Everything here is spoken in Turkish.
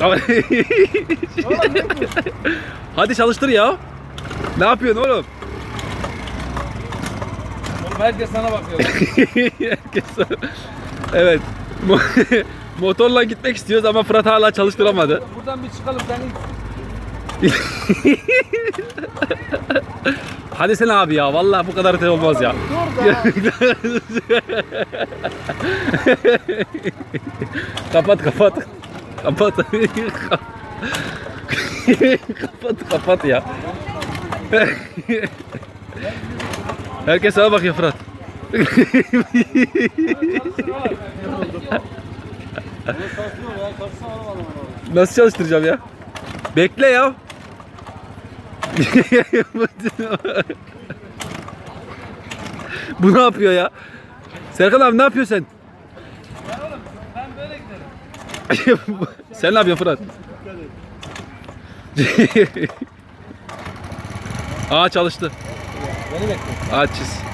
Tamam. Oğlum ne bu? Hadi çalıştır ya. Ne yapıyorsun oğlum? Oğlum herkes sana bakıyor. Herkes- evet. Mo- Motorla gitmek istiyoruz ama Fırat hala çalıştıramadı. Buradan bir çıkalım sen. Hadi sen abi ya. Vallahi bu kadar da olmaz ya. Kapat kapat. Kapat. kapat kapat ya. Herkes sana bakıyor Fırat. Nasıl çalıştıracağım ya? Bekle ya. Bu ne yapıyor ya? Serkan abi ne yapıyorsun sen? Sen ne yapıyorsun Fırat? Aa çalıştı. Beni bekle. Aa çiz.